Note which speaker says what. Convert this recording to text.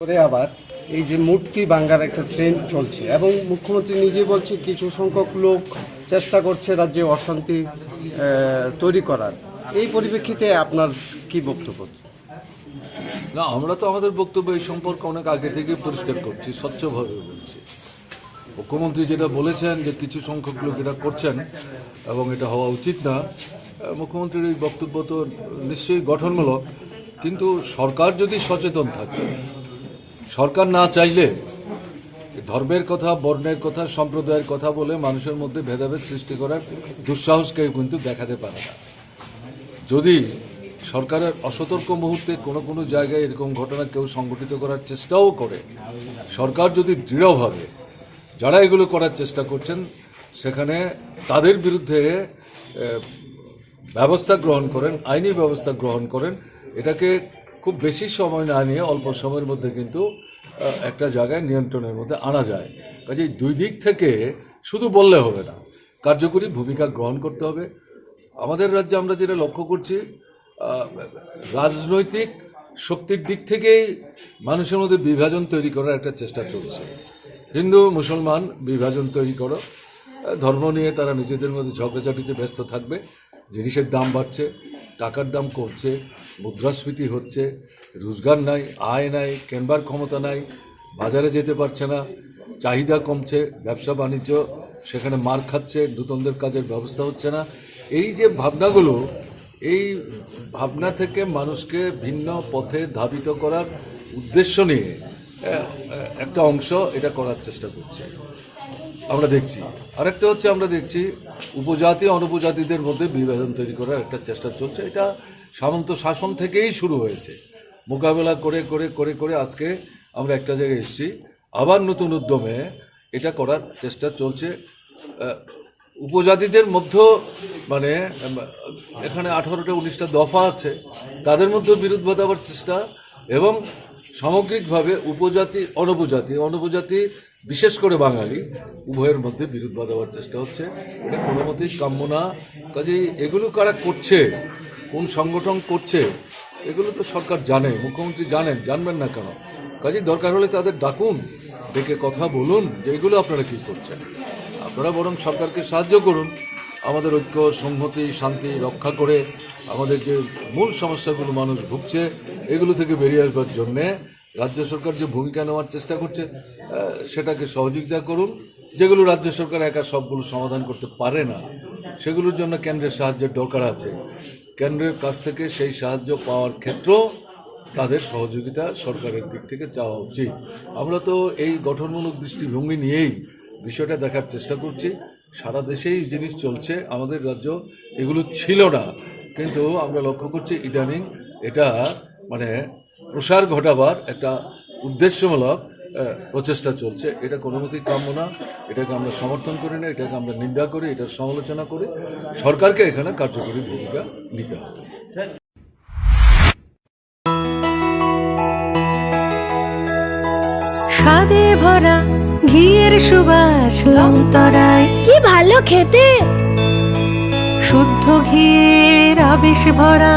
Speaker 1: করে আবার এই যে মূর্তি ভাঙ্গার একটা ট্রেন্ড চলছে এবং মুখ্যমন্ত্রী নিজে বলছে কিছু সংখ্যক লোক চেষ্টা করছে রাজ্যে অশান্তি তৈরি করার। এই পরিপ্রেক্ষিতে আপনার কি বক্তব্য?
Speaker 2: না, আমরা তো আমাদের বক্তব্য এই সম্পর্কে অনেক আগে থেকে পরিষ্কার করছি, স্বচ্ছভাবে বলছি। মুখ্যমন্ত্রী যেটা বলেছেন যে কিছু সংখ্যক লোক এটা করছেন এবং এটা হওয়া উচিত না মুখ্যমন্ত্রীর এই বক্তব্য তো নিশ্চয়ই গঠনমূলক, কিন্তু সরকার যদি সচেতন থাকে সরকার না চাইলে ধর্মের কথা, বর্ণের কথা, সম্প্রদায়ের কথা বলে মানুষের মধ্যে ভেদাভেদ সৃষ্টি করার দুঃসাহস কেউ কিন্তু দেখাতে পারে না। যদি সরকারের অসতর্ক মুহূর্তে কোনো কোনো জায়গায় এরকম ঘটনা কেউ সংগঠিত করার চেষ্টাও করে, সরকার যদি দৃঢ়ভাবে যারা এগুলো করার চেষ্টা করছেন, সেখানে তাদের বিরুদ্ধে ব্যবস্থা গ্রহণ করেন, আইনি ব্যবস্থা গ্রহণ করেন, এটাকে খুব বেশি সময় না নিয়ে অল্প সময়ের মধ্যে কিন্তু একটা জায়গায় নিয়ন্ত্রণের মধ্যে আনা যায়। কাজেই দুই দিক থেকে শুধু বললে হবে না, কার্যকরী ভূমিকা গ্রহণ করতে হবে। আমাদের রাজ্যে আমরা যেটা লক্ষ্য করছি রাজনৈতিক শক্তির দিক থেকেই মানুষের মধ্যে বিভাজন তৈরি করার একটা চেষ্টা চলছে। হিন্দু, মুসলমান, বিভাজন তৈরি করো। ধর্ম নিয়ে তারা নিজেদের মধ্যে ঝগড়াঝাটিতে ব্যস্ত থাকবে, জিনিসের দাম বাড়ছে। টাকার দাম কমছে, মুদ্রাস্ফীতি হচ্ছে, রোজগার নাই, আয় নাই, কেনবার ক্ষমতা নাই, বাজারে যেতে পারছে না, চাহিদা কমছে, ব্যবসা বাণিজ্য, সেখানে মার খাচ্ছে নূতনদের কাজের ব্যবস্থা হচ্ছে না। এই যে ভাবনাগুলো, এই ভাবনা থেকে মানুষকে ভিন্ন পথে ধাবিত করার উদ্দেশ্য নিয়ে একটা অংশ এটা করার চেষ্টা করছে। আমরা দেখছি। আরেকটা হচ্ছে আমরা দেখছি, উপজাতি, অনুপজাতিদের মধ্যে বিভাজন তৈরি করার একটা চেষ্টা চলছে। এটা সামন্ত শাসন থেকেই শুরু হয়েছে। মোকাবেলা করে করে করে করে আজকে আমরা একটা জায়গায় এসেছি। আবার নতুন উদ্যমে এটা করার চেষ্টা চলছে। উপজাতিদের মধ্যে মানে এখানে আঠারোটা, উনিশটা দফা আছে। তাদের মধ্যে বিরোধ বাঁধাবার চেষ্টা এবং সামগ্রিকভাবে উপজাতি, অনুপজাতি অনুপজাতি, বিশেষ করে বাঙালি, উভয়ের মধ্যে বিরোধ বাঁধাবার চেষ্টা হচ্ছে। এটা কোনো মতেই কাম্য না। কাজেই এগুলো কারা করছে, কোন সংগঠন করছে, এগুলো তো সরকার জানে, মুখ্যমন্ত্রী জানেন, জানবেন না কেন? কাজেই দরকার হলে তাদের ডাকুন, ডেকে কথা বলুন যে এগুলো আপনারা কি করছেন। আপনারা বরং সরকারকে সাহায্য করুন, আমাদের ঐক্য, সংহতি, শান্তি রক্ষা করে আমাদের যে মূল সমস্যাগুলো মানুষ ভুগছে এগুলো থেকে বেরিয়ে আসবার জন্যে রাজ্য সরকার যে ভূমিকা নেওয়ার চেষ্টা করছে সেটাকে সহযোগিতা করুন। যেগুলো রাজ্য সরকার একা সবগুলো সমাধান করতে পারে না, সেগুলোর জন্য কেন্দ্রের সাহায্যের দরকার আছে। কেন্দ্রের কাছ থেকে সেই সাহায্য পাওয়ার ক্ষেত্রেও তাদের সহযোগিতা সরকারের দিক থেকে চাওয়া উচিত। আমরা তো এই গঠনমূলক দৃষ্টিভঙ্গি নিয়েই বিষয়টা দেখার চেষ্টা করছি। সারা দেশেই জিনিস চলছে, আমাদের রাজ্য এগুলো ছিল না। কিন্তু আমরা লক্ষ্য করছি ইদানিং এটা মানে প্রসার ঘটাবার একটা উদ্দেশ্যমূলক প্রচেষ্টা চলছে। এটা কোনো মতেই কাম্য না। এটাকে আমরা সমর্থন করি না এটাকে আমরা নিন্দা করি এটার সমালোচনা করি। সরকারকে এখানে কার্যকরী ভূমিকা নিতে হবে।
Speaker 3: স্বাদে ভরা ঘিয়ের সুবাস লংতরায়।
Speaker 4: কি ভালো খেতে।
Speaker 3: শুদ্ধ ঘিয়ের আবেশ ভরা